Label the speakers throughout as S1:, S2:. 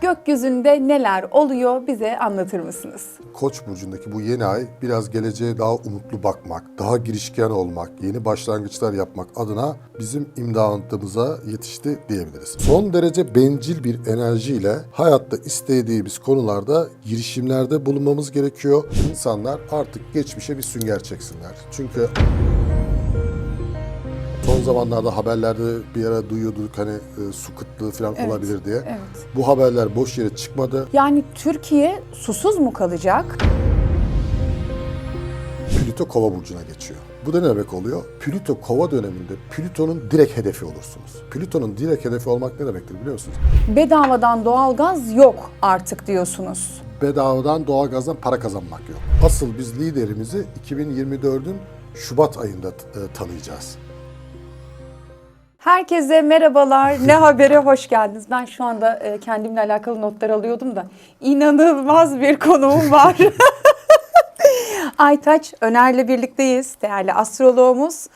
S1: gökyüzünde neler oluyor bize anlatır mısınız?
S2: Koç burcundaki bu yeni ay biraz geleceğe daha umutlu bakmak, daha girişken olmak, yeni başlangıçlar yapmak adına bizim imdadımıza yetişti diyebiliriz. Son derece bencil bir enerjiyle hayatta istediğimiz konularda girişimlerde bulunmamız gerekiyor. İnsanlar artık geçmişe bir sünger çeksinler. Çünkü zamanlarda haberlerde bir ara duyuyorduk hani e, su kıtlığı falan
S1: Evet,
S2: olabilir diye.
S1: evet.
S2: Bu haberler boş yere çıkmadı.
S1: Yani Türkiye susuz mu kalacak?
S2: Plüto kova burcuna geçiyor. Bu da ne demek oluyor? Plüto kova döneminde Plüton'un direkt hedefi olursunuz. Plüton'un direkt hedefi olmak ne demektir biliyor musunuz?
S1: Bedavadan doğalgaz yok artık diyorsunuz.
S2: Bedavadan doğalgazdan para kazanmak yok. Asıl biz liderimizi 2024'ün Şubat ayında e, tanıyacağız.
S1: Herkese merhabalar. Ne habere hoş geldiniz. Ben şu anda e, kendimle alakalı notlar alıyordum da inanılmaz bir konuğum var. Aytaç Öner'le birlikteyiz. Değerli astroloğumuz.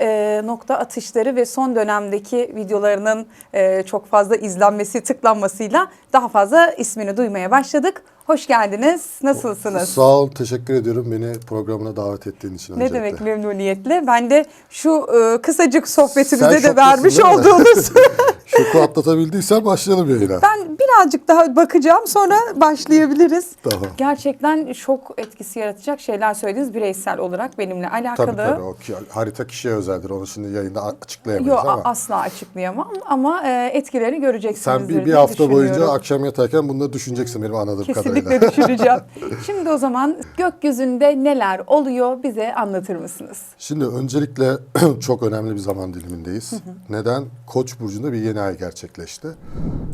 S1: E, nokta atışları ve son dönemdeki videolarının e, çok fazla izlenmesi, tıklanmasıyla daha fazla ismini duymaya başladık. Hoş geldiniz. Nasılsınız?
S2: Sağ ol, teşekkür ediyorum beni programına davet ettiğin için
S1: Ne
S2: öncelikle.
S1: demek memnuniyetle. Ben de şu e, kısacık sohbetimizde
S2: Sen
S1: de vermiş olduğunuz
S2: Şoku atlatabildiysen başlayalım yayına.
S1: Ben birazcık daha bakacağım sonra başlayabiliriz.
S2: Tamam.
S1: Gerçekten şok etkisi yaratacak şeyler söylediniz bireysel olarak benimle alakalı.
S2: Tabii tabii o ki- harita kişiye özeldir. Onu şimdi yayında açıklayamayız
S1: Yok
S2: ama.
S1: asla açıklayamam ama e, etkilerini göreceksiniz.
S2: Sen bir, bir hafta boyunca akşam yatarken bunları düşüneceksin benim anladığım
S1: Kesinlikle
S2: kadarıyla.
S1: düşüneceğim. Şimdi o zaman gökyüzünde neler oluyor bize anlatır mısınız?
S2: Şimdi öncelikle çok önemli bir zaman dilimindeyiz. Neden? Koç burcunda bir yeni ay gerçekleşti.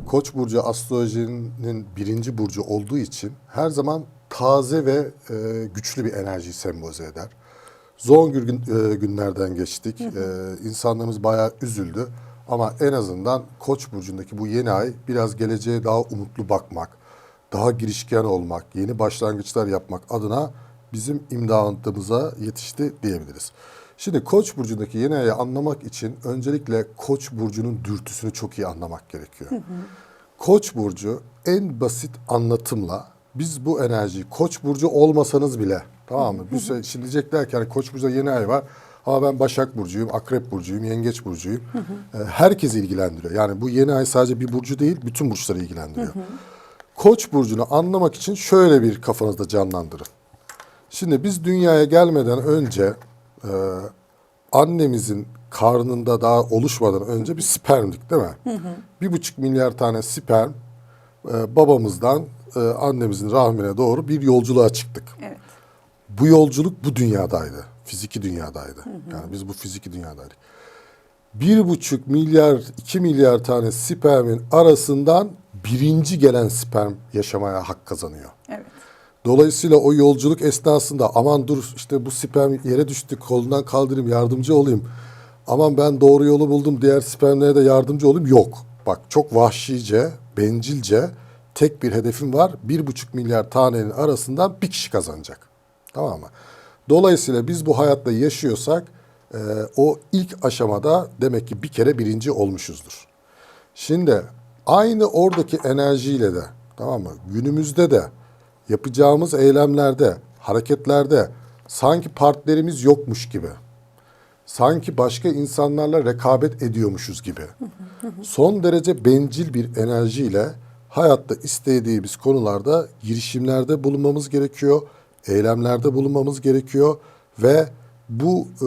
S2: Koç burcu astrolojinin birinci burcu olduğu için her zaman taze ve e, güçlü bir enerjiyi sembolize eder. Zor gün, e, günlerden geçtik. E, insanlarımız bayağı üzüldü. Ama en azından Koç burcundaki bu yeni ay biraz geleceğe daha umutlu bakmak, daha girişken olmak, yeni başlangıçlar yapmak adına bizim imdadımıza yetişti diyebiliriz. Şimdi Koç burcundaki yeni ayı anlamak için öncelikle Koç burcunun dürtüsünü çok iyi anlamak gerekiyor. Koç burcu en basit anlatımla biz bu enerjiyi Koç burcu olmasanız bile tamam mı? Bir şey, şimdi diyecekler ki hani Koç burcuda yeni ay var. Ama ben Başak Burcu'yum, Akrep Burcu'yum, Yengeç Burcu'yum. Ee, Herkes ilgilendiriyor. Yani bu yeni ay sadece bir burcu değil, bütün burçları ilgilendiriyor. Koç burcunu anlamak için şöyle bir kafanızda canlandırın. Şimdi biz dünyaya gelmeden önce e, annemizin karnında daha oluşmadan önce bir spermdik değil mi? Bir buçuk milyar tane sperm e, babamızdan e, annemizin rahmine doğru bir yolculuğa çıktık.
S1: Evet.
S2: Bu yolculuk bu dünyadaydı. Fiziki dünyadaydı. Yani biz bu fiziki dünyadaydık. Bir buçuk milyar, iki milyar tane spermin arasından birinci gelen sperm yaşamaya hak kazanıyor.
S1: Evet.
S2: Dolayısıyla o yolculuk esnasında aman dur işte bu sperm yere düştü kolundan kaldırayım yardımcı olayım. Aman ben doğru yolu buldum diğer spermlere de yardımcı olayım yok. Bak çok vahşice, bencilce tek bir hedefim var. Bir buçuk milyar tanenin arasından bir kişi kazanacak. Tamam mı? Dolayısıyla biz bu hayatta yaşıyorsak e, o ilk aşamada demek ki bir kere birinci olmuşuzdur. Şimdi aynı oradaki enerjiyle de tamam mı? Günümüzde de yapacağımız eylemlerde, hareketlerde sanki partnerimiz yokmuş gibi. Sanki başka insanlarla rekabet ediyormuşuz gibi. Son derece bencil bir enerjiyle hayatta istediğimiz konularda girişimlerde bulunmamız gerekiyor, eylemlerde bulunmamız gerekiyor ve bu e,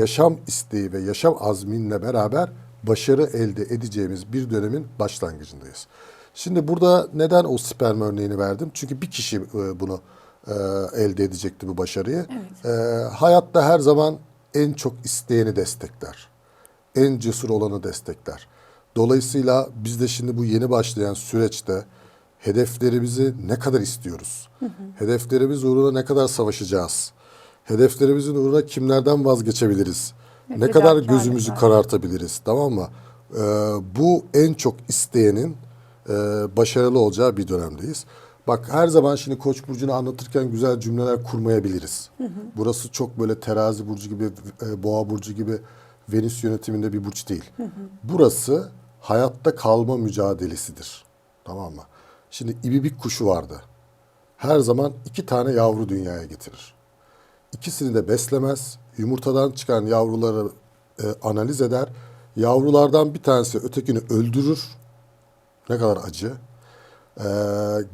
S2: yaşam isteği ve yaşam azminle beraber başarı elde edeceğimiz bir dönemin başlangıcındayız. Şimdi burada neden o sperm örneğini verdim? Çünkü bir kişi e, bunu e, elde edecekti bu başarıyı. E, hayatta her zaman en çok isteyeni destekler. En cesur olanı destekler. Dolayısıyla biz de şimdi bu yeni başlayan süreçte hedeflerimizi ne kadar istiyoruz? Hedeflerimiz uğruna ne kadar savaşacağız? Hedeflerimizin uğruna kimlerden vazgeçebiliriz?
S1: Ne
S2: kadar gözümüzü karartabiliriz? Tamam mı? Ee, bu en çok isteyenin e, başarılı olacağı bir dönemdeyiz. Bak her zaman şimdi Koç burcunu anlatırken güzel cümleler kurmayabiliriz. Burası çok böyle terazi burcu gibi, e, boğa burcu gibi Venüs yönetiminde bir burç değil. Burası hayatta kalma mücadelesidir. Tamam mı? Şimdi ibibik kuşu vardı. Her zaman iki tane yavru dünyaya getirir. İkisini de beslemez. Yumurtadan çıkan yavruları e, analiz eder. Yavrulardan bir tanesi ötekini öldürür. Ne kadar acı. Ee,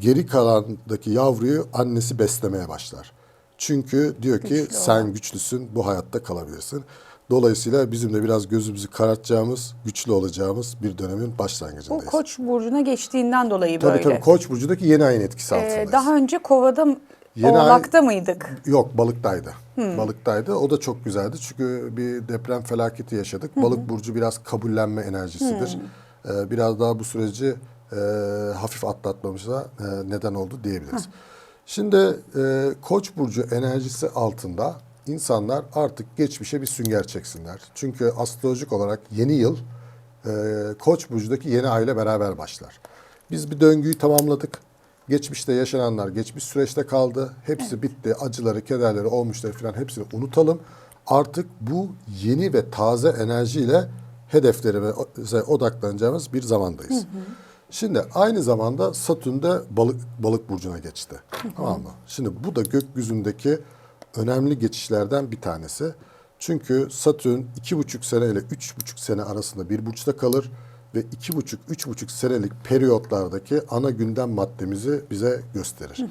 S2: geri kalandaki yavruyu annesi beslemeye başlar. Çünkü diyor ki
S1: Güçlü
S2: sen
S1: olan.
S2: güçlüsün, bu hayatta kalabilirsin. Dolayısıyla bizim de biraz gözümüzü karartacağımız, güçlü olacağımız bir dönemin
S1: Bu
S2: başlangıcındayız.
S1: Koç burcuna geçtiğinden dolayı
S2: tabii
S1: böyle.
S2: tabii Koç burcundaki yeni ayın etkisi
S1: Ee,
S2: altındayız.
S1: daha önce Kova'da
S2: Yeni ay-
S1: Oğlak'ta mıydık?
S2: Yok balıktaydı. Balıktaydı. O da çok güzeldi. Çünkü bir deprem felaketi yaşadık. Balık burcu biraz kabullenme enerjisidir. Ee, biraz daha bu süreci e, hafif atlatmamıza e, neden oldu diyebiliriz. Şimdi e, Koç burcu enerjisi altında insanlar artık geçmişe bir sünger çeksinler. Çünkü astrolojik olarak yeni yıl e, Koç burcundaki yeni ay ile beraber başlar. Biz bir döngüyü tamamladık. Geçmişte yaşananlar geçmiş süreçte kaldı. Hepsi bitti. Acıları, kederleri, olmuşları falan hepsini unutalım. Artık bu yeni ve taze enerjiyle hedeflerimize odaklanacağımız bir zamandayız. Şimdi aynı zamanda Satürn de balık, balık burcuna geçti. Tamam mı? Şimdi bu da gökyüzündeki önemli geçişlerden bir tanesi. Çünkü Satürn iki buçuk sene ile üç buçuk sene arasında bir burçta kalır ve iki buçuk, üç buçuk senelik periyotlardaki ana gündem maddemizi bize gösterir.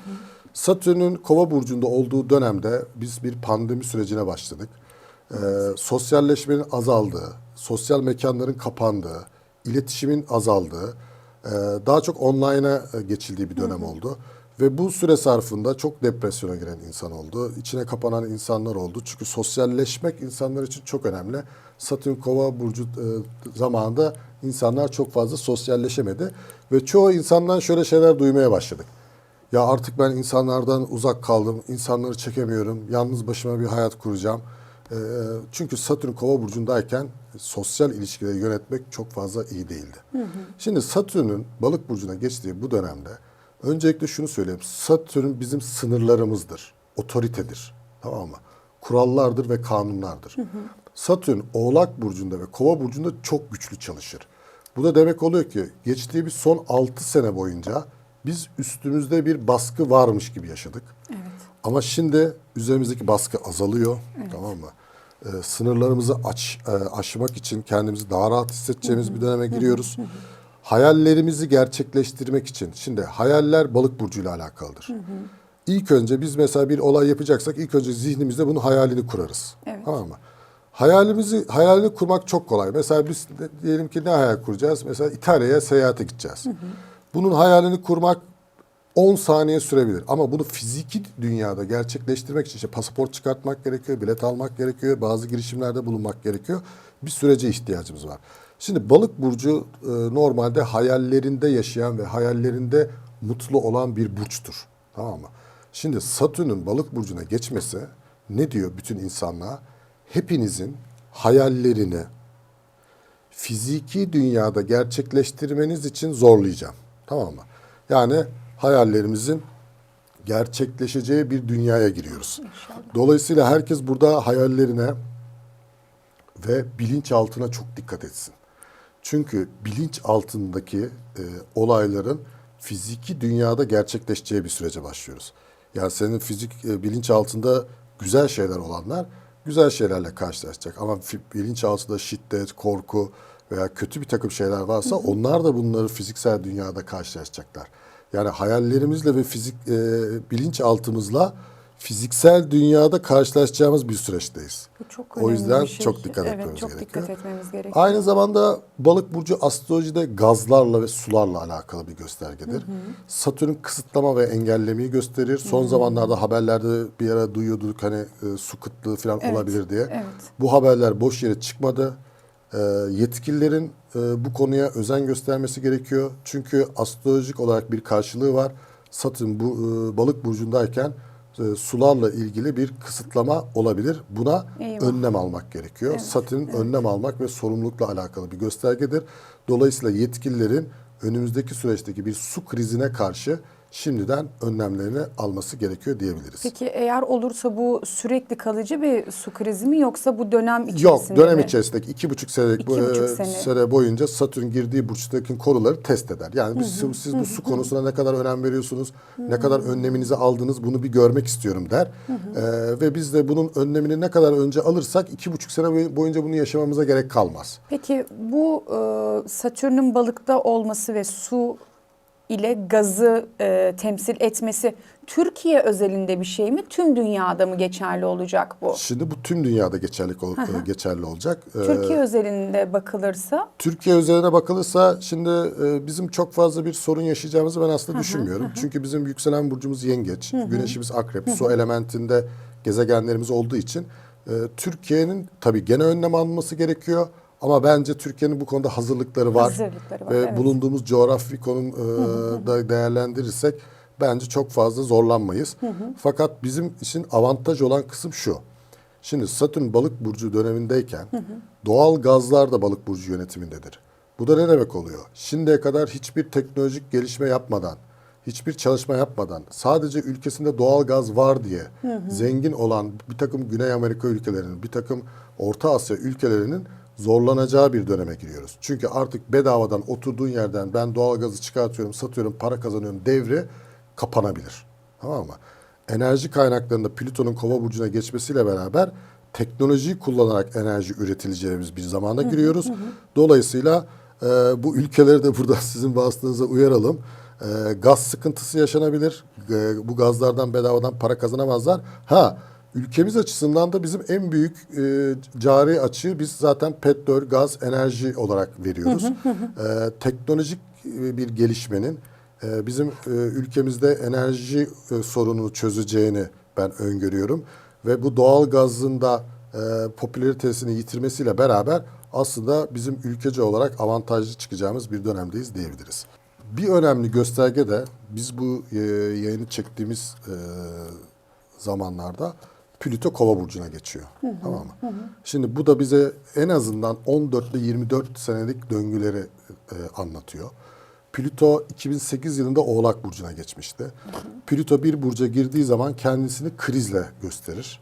S2: Satürn'ün kova burcunda olduğu dönemde biz bir pandemi sürecine başladık. Ee, sosyalleşmenin azaldığı, sosyal mekanların kapandığı, iletişimin azaldığı, e, daha çok online'a e, geçildiği bir dönem oldu. Ve bu süre zarfında çok depresyona giren insan oldu. İçine kapanan insanlar oldu. Çünkü sosyalleşmek insanlar için çok önemli. Satürn Kova burcu e, zamanında insanlar çok fazla sosyalleşemedi ve çoğu insandan şöyle şeyler duymaya başladık. Ya artık ben insanlardan uzak kaldım, insanları çekemiyorum, yalnız başıma bir hayat kuracağım. E, çünkü Satürn Kova burcundayken sosyal ilişkileri yönetmek çok fazla iyi değildi. Şimdi Satürn'ün Balık burcuna geçtiği bu dönemde öncelikle şunu söyleyeyim. Satürn bizim sınırlarımızdır, otoritedir. Tamam mı? Kurallardır ve kanunlardır. Satürn Oğlak burcunda ve Kova burcunda çok güçlü çalışır. Bu da demek oluyor ki geçtiği bir son 6 sene boyunca biz üstümüzde bir baskı varmış gibi yaşadık. Ama şimdi üzerimizdeki baskı azalıyor. Tamam mı? Ee, sınırlarımızı aç, e, aşmak için kendimizi daha rahat hissedeceğimiz bir döneme giriyoruz. Hayallerimizi gerçekleştirmek için. Şimdi hayaller balık burcuyla alakalıdır. İlk önce biz mesela bir olay yapacaksak ilk önce zihnimizde bunun hayalini kurarız.
S1: Evet.
S2: Tamam mı? Hayalimizi hayalini kurmak çok kolay. Mesela biz diyelim ki ne hayal kuracağız? Mesela İtalya'ya seyahate gideceğiz. Bunun hayalini kurmak 10 saniye sürebilir. Ama bunu fiziki dünyada gerçekleştirmek için işte pasaport çıkartmak gerekiyor, bilet almak gerekiyor, bazı girişimlerde bulunmak gerekiyor. Bir sürece ihtiyacımız var. Şimdi balık burcu e, normalde hayallerinde yaşayan ve hayallerinde mutlu olan bir burçtur. Tamam mı? Şimdi Satürn'ün balık burcuna geçmesi ne diyor bütün insanlığa? Hepinizin hayallerini fiziki dünyada gerçekleştirmeniz için zorlayacağım. Tamam mı? Yani hayallerimizin gerçekleşeceği bir dünyaya giriyoruz. Dolayısıyla herkes burada hayallerine ve bilinçaltına çok dikkat etsin. Çünkü bilinç altındaki e, olayların fiziki dünyada gerçekleşeceği bir sürece başlıyoruz. Yani senin fizik e, bilinç altında güzel şeyler olanlar güzel şeylerle karşılaşacak. Ama fi- bilinç altında şiddet, korku veya kötü bir takım şeyler varsa onlar da bunları fiziksel dünyada karşılaşacaklar. Yani hayallerimizle ve fizik e, bilinç altımızla fiziksel dünyada karşılaşacağımız bir süreçteyiz.
S1: Bu çok
S2: O yüzden
S1: bir şey.
S2: çok dikkat
S1: evet,
S2: etmemiz
S1: çok
S2: gerekiyor.
S1: dikkat etmemiz gerekiyor.
S2: Aynı zamanda balık burcu astrolojide gazlarla ve sularla alakalı bir göstergedir. Satürn kısıtlama ve engellemeyi gösterir. Son zamanlarda haberlerde bir ara duyuyorduk hani e, su kıtlığı falan
S1: Evet,
S2: olabilir diye.
S1: evet.
S2: Bu haberler boş yere çıkmadı. E, yetkililerin e, bu konuya özen göstermesi gerekiyor. Çünkü astrolojik olarak bir karşılığı var. Satürn bu e, balık burcundayken e, sularla ilgili bir kısıtlama olabilir. Buna
S1: Eyvah.
S2: önlem almak gerekiyor. Satürn önlem almak ve sorumlulukla alakalı bir göstergedir. Dolayısıyla yetkililerin önümüzdeki süreçteki bir su krizine karşı şimdiden önlemlerini alması gerekiyor diyebiliriz.
S1: Peki eğer olursa bu sürekli kalıcı bir su krizi mi yoksa bu dönem
S2: Yok
S1: içerisinde
S2: dönem
S1: mi?
S2: içerisindeki iki buçuk senelik
S1: İki buçuk
S2: e,
S1: sene.
S2: sene boyunca Satürn girdiği burçtaki konuları test eder. Yani biz, siz bu su konusuna ne kadar önem veriyorsunuz, ne kadar önleminizi aldınız bunu bir görmek istiyorum der. E, ve biz de bunun önlemini ne kadar önce alırsak iki buçuk sene boy- boyunca bunu yaşamamıza gerek kalmaz.
S1: Peki bu e, Satürn'ün balıkta olması ve su ile gazı e, temsil etmesi Türkiye özelinde bir şey mi? Tüm dünyada mı geçerli olacak bu?
S2: Şimdi bu tüm dünyada geçerli ol- geçerli olacak. E,
S1: Türkiye özelinde bakılırsa
S2: Türkiye üzerine bakılırsa şimdi e, bizim çok fazla bir sorun yaşayacağımızı ben aslında düşünmüyorum. Çünkü bizim yükselen burcumuz yengeç, güneşimiz akrep, su elementinde gezegenlerimiz olduğu için e, Türkiye'nin tabii gene önlem alınması gerekiyor. Ama bence Türkiye'nin bu konuda hazırlıkları var.
S1: Hazırlıkları var,
S2: Ve
S1: evet.
S2: bulunduğumuz coğrafi konum e, değerlendirirsek bence çok fazla zorlanmayız. Fakat bizim için avantaj olan kısım şu. Şimdi Satürn balık burcu dönemindeyken doğal gazlar da balık burcu yönetimindedir. Bu da ne demek oluyor? Şimdiye kadar hiçbir teknolojik gelişme yapmadan, hiçbir çalışma yapmadan sadece ülkesinde doğal gaz var diye zengin olan bir takım Güney Amerika ülkelerinin, bir takım Orta Asya ülkelerinin zorlanacağı bir döneme giriyoruz. Çünkü artık bedavadan oturduğun yerden ben doğal gazı çıkartıyorum, satıyorum, para kazanıyorum devri kapanabilir. Tamam mı? Enerji kaynaklarında Plüton'un kova burcuna geçmesiyle beraber teknolojiyi kullanarak enerji üretileceğimiz bir zamana giriyoruz. Dolayısıyla e, bu ülkeleri de burada sizin vasıtanıza uyaralım. E, gaz sıkıntısı yaşanabilir. E, bu gazlardan bedavadan para kazanamazlar. Ha ülkemiz açısından da bizim en büyük e, cari açığı biz zaten petrol, gaz, enerji olarak veriyoruz. E, teknolojik e, bir gelişmenin e, bizim e, ülkemizde enerji e, sorununu çözeceğini ben öngörüyorum. Ve bu doğal gazın da e, popülaritesini yitirmesiyle beraber aslında bizim ülkece olarak avantajlı çıkacağımız bir dönemdeyiz diyebiliriz. Bir önemli gösterge de biz bu e, yayını çektiğimiz e, zamanlarda Plüto Kova burcuna geçiyor. Tamam mı? Şimdi bu da bize en azından 14 ile 24 senelik döngüleri e, anlatıyor. Plüto 2008 yılında Oğlak burcuna geçmişti. Plüto bir burca girdiği zaman kendisini krizle gösterir.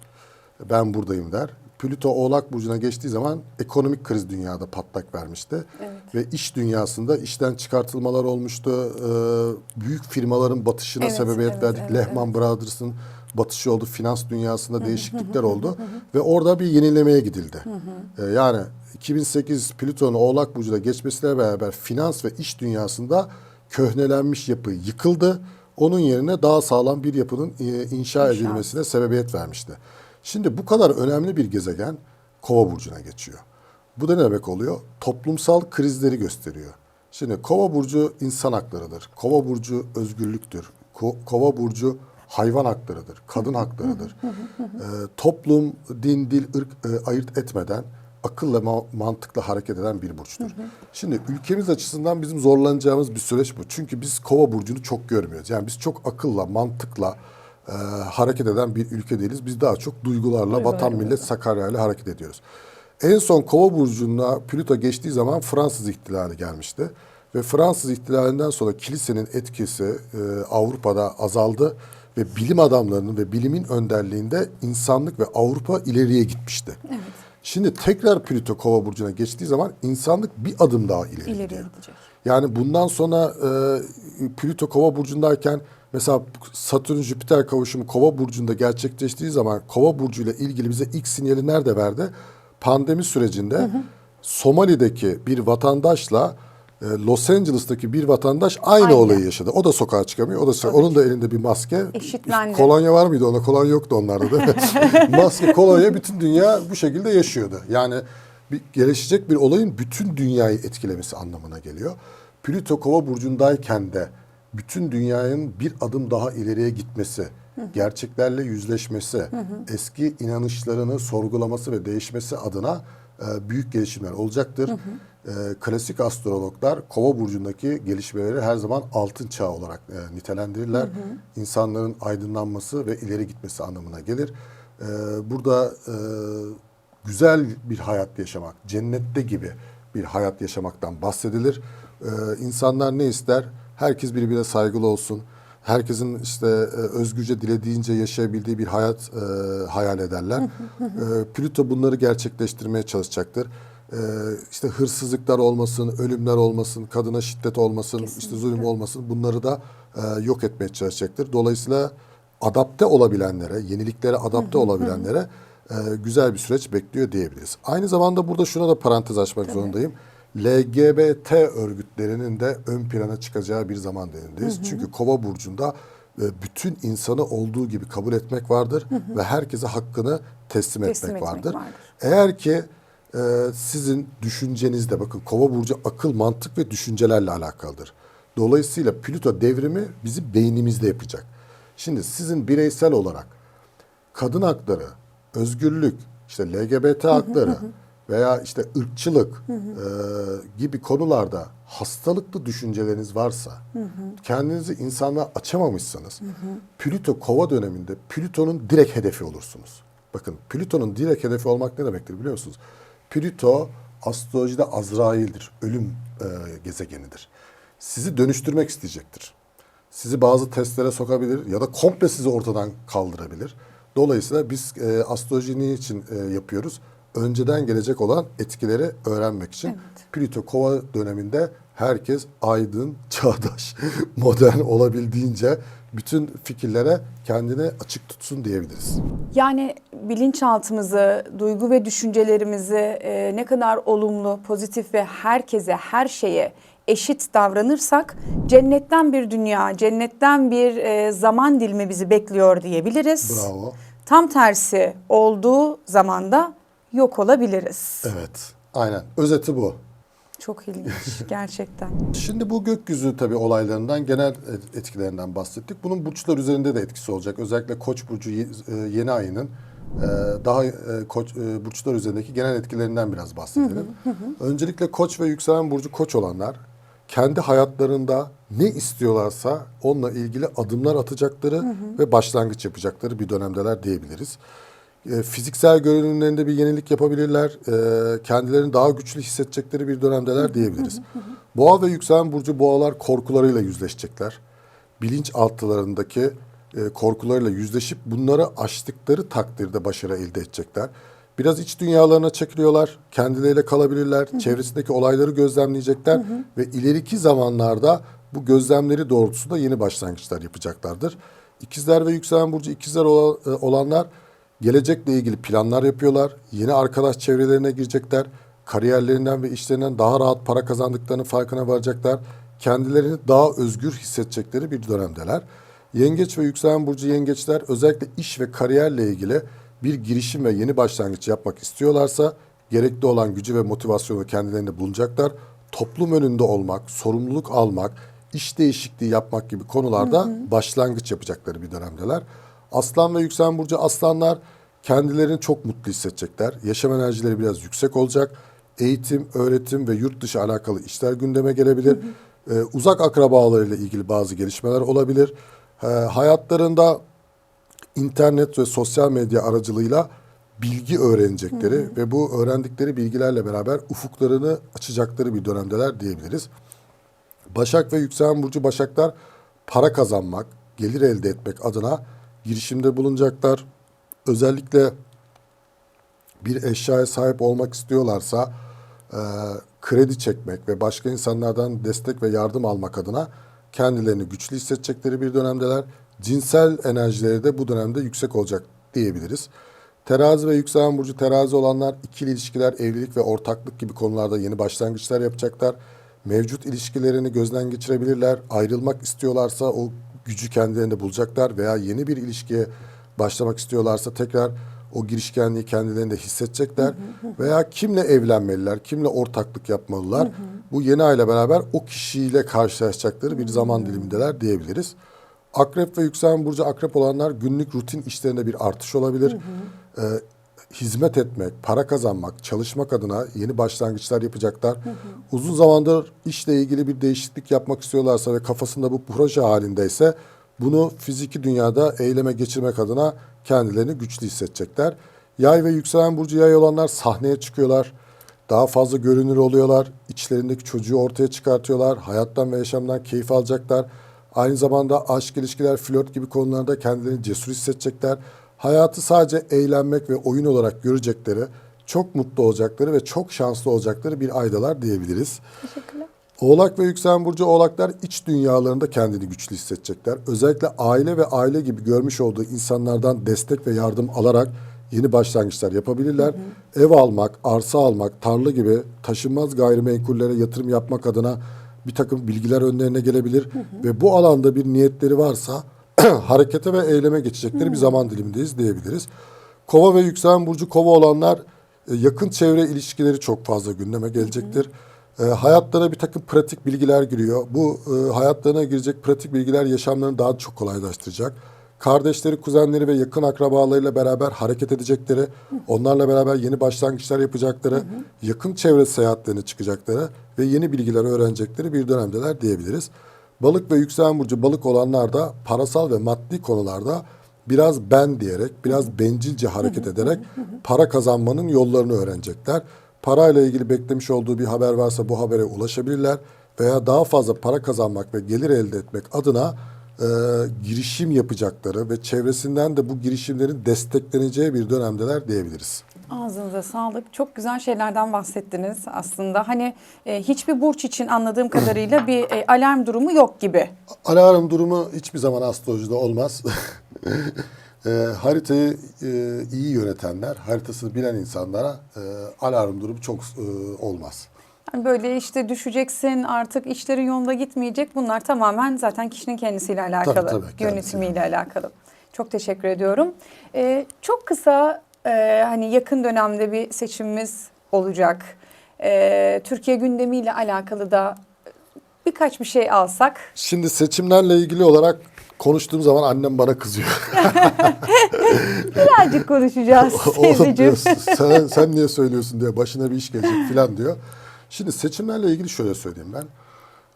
S2: Ben buradayım der. Plüto Oğlak burcuna geçtiği zaman ekonomik kriz dünyada patlak vermişti. Ve iş dünyasında işten çıkartılmalar olmuştu. Ee, büyük firmaların batışına
S1: Evet,
S2: sebebiyet
S1: evet,
S2: verdik.
S1: evet,
S2: Lehman Brothers'ın batışı oldu. Finans dünyasında değişiklikler oldu. Ve orada bir yenilemeye gidildi. Ee, yani 2008 Plüton'un Oğlak Burcu'na geçmesiyle beraber finans ve iş dünyasında köhnelenmiş yapı yıkıldı. Onun yerine daha sağlam bir yapının e, inşa edilmesine sebebiyet vermişti. Şimdi bu kadar önemli bir gezegen Kova burcuna geçiyor. Bu da ne demek oluyor? Toplumsal krizleri gösteriyor. Şimdi Kova burcu insan haklarıdır. Kova burcu özgürlüktür. Ko- Kova burcu hayvan haklarıdır, kadın haklarıdır. Ee, toplum, din, dil, ırk e, ayırt etmeden akılla ma- mantıkla hareket eden bir burçtur. Şimdi ülkemiz açısından bizim zorlanacağımız bir süreç bu. Çünkü biz Kova burcunu çok görmüyoruz. Yani biz çok akılla, mantıkla e, hareket eden bir ülke değiliz. Biz daha çok duygularla, vatan, millet, Sakarya ile hareket ediyoruz. En son Kova burcuna Plüto geçtiği zaman Fransız ihtilali gelmişti. Ve Fransız ihtilalinden sonra kilisenin etkisi e, Avrupa'da azaldı ve bilim adamlarının ve bilimin önderliğinde insanlık ve Avrupa ileriye gitmişti. Şimdi tekrar Plüto Kova burcuna geçtiği zaman insanlık bir adım daha ileri
S1: ileriye
S2: gidiyor.
S1: gidecek.
S2: Yani bundan sonra e, Plüto Kova burcundayken mesela Satürn Jüpiter kavuşumu Kova burcunda gerçekleştiği zaman Kova burcuyla ilgili bize ilk sinyali nerede verdi? Pandemi sürecinde Somali'deki bir vatandaşla Los Angeles'taki bir vatandaş aynı,
S1: Aynı.
S2: olayı yaşadı. O da sokağa çıkamıyor. O da onun da elinde bir maske.
S1: Eşitlendi.
S2: Kolonya var mıydı ona? Kolonya yoktu onlarda değil mi? maske, kolonya bütün dünya bu şekilde yaşıyordu. Yani bir gelişecek bir olayın bütün dünyayı etkilemesi anlamına geliyor. Plüto Kova burcundayken de bütün dünyanın bir adım daha ileriye gitmesi, gerçeklerle yüzleşmesi, eski inanışlarını sorgulaması ve değişmesi adına e, büyük gelişimler olacaktır. E, klasik astrologlar Kova burcundaki gelişmeleri her zaman altın çağ olarak e, nitelendirirler. İnsanların aydınlanması ve ileri gitmesi anlamına gelir. E, burada e, güzel bir hayat yaşamak, cennette gibi bir hayat yaşamaktan bahsedilir. Ee, insanlar ne ister? Herkes birbirine saygılı olsun. Herkesin işte e, özgürce dilediğince yaşayabildiği bir hayat e, hayal ederler. E, Plüto bunları gerçekleştirmeye çalışacaktır. E, işte hırsızlıklar olmasın, ölümler olmasın, kadına şiddet olmasın, işte zulüm olmasın bunları da e, yok etmeye çalışacaktır. Dolayısıyla adapte olabilenlere, yeniliklere adapte olabilenlere e, güzel bir süreç bekliyor diyebiliriz. Aynı zamanda burada şuna da parantez açmak zorundayım. LGBT örgütlerinin de ön plana çıkacağı bir zaman dilindeyiz. Çünkü Kova burcunda e, bütün insanı olduğu gibi kabul etmek vardır ve herkese hakkını teslim,
S1: Teslim
S2: etmek,
S1: etmek
S2: vardır.
S1: vardır.
S2: Eğer ki e, sizin düşüncenizde bakın Kova burcu akıl, mantık ve düşüncelerle alakalıdır. Dolayısıyla Plüto devrimi bizi beynimizde yapacak. Şimdi sizin bireysel olarak kadın hakları, özgürlük, işte LGBT hakları veya işte ırkçılık e, gibi konularda hastalıklı düşünceleriniz varsa, kendinizi insanlığa açamamışsanız, Plüto kova döneminde Plüton'un direkt hedefi olursunuz. Bakın Plüton'un direkt hedefi olmak ne demektir biliyor musunuz? Plüto astrolojide Azrail'dir, ölüm e, gezegenidir. Sizi dönüştürmek isteyecektir sizi bazı testlere sokabilir ya da komple sizi ortadan kaldırabilir. Dolayısıyla biz e, astrolojiyi niçin için e, yapıyoruz? Önceden gelecek olan etkileri öğrenmek için. Plüto kova döneminde herkes aydın, çağdaş, modern olabildiğince bütün fikirlere kendini açık tutsun diyebiliriz.
S1: Yani bilinçaltımızı, duygu ve düşüncelerimizi e, ne kadar olumlu, pozitif ve herkese, her şeye eşit davranırsak cennetten bir dünya, cennetten bir e, zaman dilimi bizi bekliyor diyebiliriz.
S2: Bravo.
S1: Tam tersi olduğu zaman da yok olabiliriz.
S2: Evet, aynen. Özeti bu.
S1: Çok ilginç gerçekten.
S2: Şimdi bu gökyüzü tabii olaylarından genel et- etkilerinden bahsettik. Bunun burçlar üzerinde de etkisi olacak. Özellikle Koç burcu e, yeni ayının e, daha e, Koç burçlar üzerindeki genel etkilerinden biraz bahsedelim. Öncelikle Koç ve yükselen burcu Koç olanlar kendi hayatlarında ne istiyorlarsa onunla ilgili adımlar atacakları ve başlangıç yapacakları bir dönemdeler diyebiliriz. E, fiziksel görünümlerinde bir yenilik yapabilirler. E, kendilerini daha güçlü hissedecekleri bir dönemdeler diyebiliriz. Boğa ve yükselen burcu boğalar korkularıyla yüzleşecekler. Bilinç altılarındaki e, korkularıyla yüzleşip bunları aştıkları takdirde başarı elde edecekler. Biraz iç dünyalarına çekiliyorlar, kendileriyle kalabilirler, çevresindeki olayları gözlemleyecekler ve ileriki zamanlarda bu gözlemleri doğrultusunda yeni başlangıçlar yapacaklardır. İkizler ve yükselen burcu ikizler ola- olanlar gelecekle ilgili planlar yapıyorlar. Yeni arkadaş çevrelerine girecekler. Kariyerlerinden ve işlerinden daha rahat para kazandıklarının farkına varacaklar. Kendilerini daha özgür hissedecekleri bir dönemdeler. Yengeç ve yükselen burcu yengeçler özellikle iş ve kariyerle ilgili bir girişim ve yeni başlangıç yapmak istiyorlarsa gerekli olan gücü ve motivasyonu kendilerinde bulacaklar. Toplum önünde olmak, sorumluluk almak, iş değişikliği yapmak gibi konularda başlangıç yapacakları bir dönemdeler. Aslan ve yükselen burcu aslanlar kendilerini çok mutlu hissedecekler. Yaşam enerjileri biraz yüksek olacak. Eğitim, öğretim ve yurt dışı alakalı işler gündeme gelebilir. Ee, uzak akrabalarıyla ilgili bazı gelişmeler olabilir. Ee, hayatlarında internet ve sosyal medya aracılığıyla bilgi öğrenecekleri ve bu öğrendikleri bilgilerle beraber ufuklarını açacakları bir dönemdeler diyebiliriz. Başak ve yükselen burcu Başaklar para kazanmak, gelir elde etmek adına girişimde bulunacaklar. Özellikle bir eşyaya sahip olmak istiyorlarsa e, kredi çekmek ve başka insanlardan destek ve yardım almak adına kendilerini güçlü hissedecekleri bir dönemdeler. Cinsel enerjileri de bu dönemde yüksek olacak diyebiliriz. Terazi ve yükselen burcu terazi olanlar ikili ilişkiler, evlilik ve ortaklık gibi konularda yeni başlangıçlar yapacaklar. Mevcut ilişkilerini gözden geçirebilirler. Ayrılmak istiyorlarsa o gücü kendilerinde bulacaklar veya yeni bir ilişkiye başlamak istiyorlarsa tekrar o girişkenliği kendilerinde hissedecekler veya kimle evlenmeliler, kimle ortaklık yapmalılar. Bu yeni ayla beraber o kişiyle karşılaşacakları bir zaman dilimindeler diyebiliriz. Akrep ve yükselen burcu akrep olanlar günlük rutin işlerinde bir artış olabilir. Ee, hizmet etmek, para kazanmak, çalışmak adına yeni başlangıçlar yapacaklar. Uzun zamandır işle ilgili bir değişiklik yapmak istiyorlarsa ve kafasında bu proje halindeyse bunu fiziki dünyada eyleme geçirmek adına kendilerini güçlü hissedecekler. Yay ve yükselen burcu yay olanlar sahneye çıkıyorlar. Daha fazla görünür oluyorlar. İçlerindeki çocuğu ortaya çıkartıyorlar. Hayattan ve yaşamdan keyif alacaklar. Aynı zamanda aşk, ilişkiler, flört gibi konularda kendilerini cesur hissedecekler. Hayatı sadece eğlenmek ve oyun olarak görecekleri, çok mutlu olacakları ve çok şanslı olacakları bir aydalar diyebiliriz.
S1: Teşekkürler.
S2: Oğlak ve yükselen burcu oğlaklar iç dünyalarında kendini güçlü hissedecekler. Özellikle aile ve aile gibi görmüş olduğu insanlardan destek ve yardım alarak yeni başlangıçlar yapabilirler. Ev almak, arsa almak, tarla gibi taşınmaz gayrimenkullere yatırım yapmak adına bir takım bilgiler önlerine gelebilir. Ve bu alanda bir niyetleri varsa harekete ve eyleme geçecekleri bir zaman dilimindeyiz diyebiliriz. Kova ve yükselen burcu kova olanlar e, yakın çevre ilişkileri çok fazla gündeme gelecektir. E, hayatlarına bir takım pratik bilgiler giriyor. Bu e, hayatlarına girecek pratik bilgiler yaşamlarını daha çok kolaylaştıracak. Kardeşleri, kuzenleri ve yakın akrabalarıyla beraber hareket edecekleri, onlarla beraber yeni başlangıçlar yapacakları, yakın çevre seyahatlerine çıkacakları ve yeni bilgiler öğrenecekleri bir dönemdeler diyebiliriz. Balık ve yükselen burcu balık olanlar da parasal ve maddi konularda biraz ben diyerek, biraz bencilce hareket ederek para kazanmanın yollarını öğrenecekler. Parayla ilgili beklemiş olduğu bir haber varsa bu habere ulaşabilirler veya daha fazla para kazanmak ve gelir elde etmek adına e, girişim yapacakları ve çevresinden de bu girişimlerin destekleneceği bir dönemdeler diyebiliriz.
S1: Ağzınıza sağlık. Çok güzel şeylerden bahsettiniz aslında. Hani e, hiçbir burç için anladığım kadarıyla bir e, alarm durumu yok gibi.
S2: Alarm durumu hiçbir zaman astrolojide olmaz. e, haritayı e, iyi yönetenler, haritasını bilen insanlara e, alarm durumu çok e, olmaz.
S1: Böyle işte düşeceksin artık işlerin yolunda gitmeyecek. Bunlar tamamen zaten kişinin kendisiyle alakalı.
S2: Tabii, tabii, kendisiyle.
S1: yönetimiyle alakalı. Çok teşekkür ediyorum. E, çok kısa e, hani yakın dönemde bir seçimimiz olacak. E, Türkiye gündemiyle alakalı da birkaç bir şey alsak.
S2: Şimdi seçimlerle ilgili olarak konuştuğum zaman annem bana kızıyor.
S1: Birazcık konuşacağız
S2: Oğlum
S1: teyzeciğim.
S2: sen, sen niye söylüyorsun diyor. Başına bir iş gelecek falan diyor. Şimdi seçimlerle ilgili şöyle söyleyeyim ben.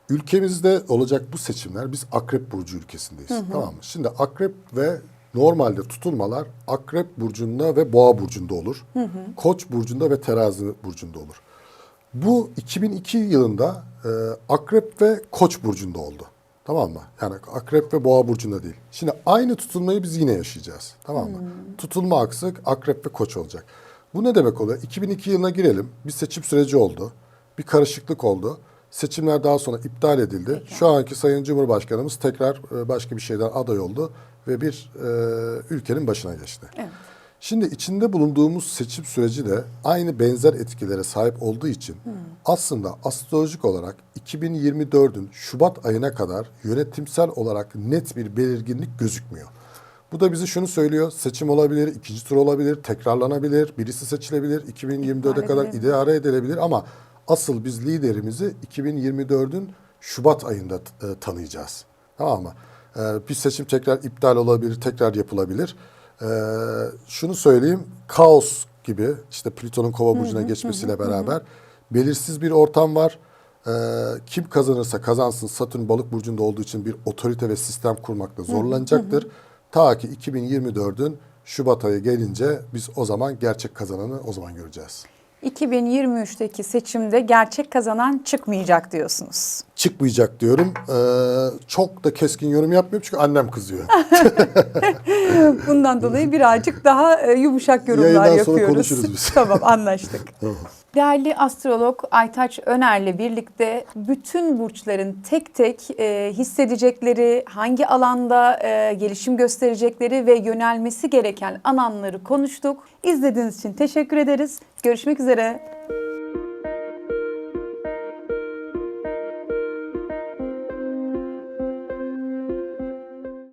S2: Ülkemizde olacak bu seçimler biz Akrep Burcu ülkesindeyiz. Tamam mı? Şimdi Akrep ve normalde tutulmalar Akrep Burcu'nda ve Boğa Burcu'nda olur. Koç Burcu'nda ve Terazi Burcu'nda olur. Bu 2002 yılında e, Akrep ve Koç burcunda oldu. Tamam mı? Yani Akrep ve Boğa burcunda değil. Şimdi aynı tutulmayı biz yine yaşayacağız. Tamam mı? Tutulma aksı Akrep ve Koç olacak. Bu ne demek oluyor? 2002 yılına girelim. Bir seçim süreci oldu. Bir karışıklık oldu. Seçimler daha sonra iptal edildi. Şu anki Sayın Cumhurbaşkanımız tekrar e, başka bir şeyden aday oldu ve bir e, ülkenin başına geçti.
S1: Evet.
S2: Şimdi içinde bulunduğumuz seçim süreci de aynı benzer etkilere sahip olduğu için aslında astrolojik olarak 2024'ün Şubat ayına kadar yönetimsel olarak net bir belirginlik gözükmüyor. Bu da bize şunu söylüyor. Seçim olabilir, ikinci tur olabilir, tekrarlanabilir, birisi seçilebilir, 2024'e
S1: İdare
S2: kadar
S1: edilebilir.
S2: idare edilebilir ama asıl biz liderimizi 2024'ün Şubat ayında e, tanıyacağız. Tamam mı? E, bir seçim tekrar iptal olabilir, tekrar yapılabilir. E, şunu söyleyeyim, kaos gibi işte Plüton'un kova burcuna geçmesiyle beraber belirsiz bir ortam var. E, kim kazanırsa kazansın Satürn balık burcunda olduğu için bir otorite ve sistem kurmakta zorlanacaktır. Ta ki 2024'ün Şubat ayı gelince biz o zaman gerçek kazananı o zaman göreceğiz.
S1: 2023'teki seçimde gerçek kazanan çıkmayacak diyorsunuz.
S2: çıkmayacak diyorum. Ee, çok da keskin yorum yapmıyorum çünkü annem kızıyor.
S1: Bundan dolayı birazcık daha e, yumuşak yorumlar
S2: Yayından sonra
S1: yapıyoruz.
S2: konuşuruz biz.
S1: tamam anlaştık. Değerli astrolog Aytaç Öner'le birlikte bütün burçların tek tek e, hissedecekleri, hangi alanda e, gelişim gösterecekleri ve yönelmesi gereken alanları konuştuk. İzlediğiniz için teşekkür ederiz. Görüşmek üzere.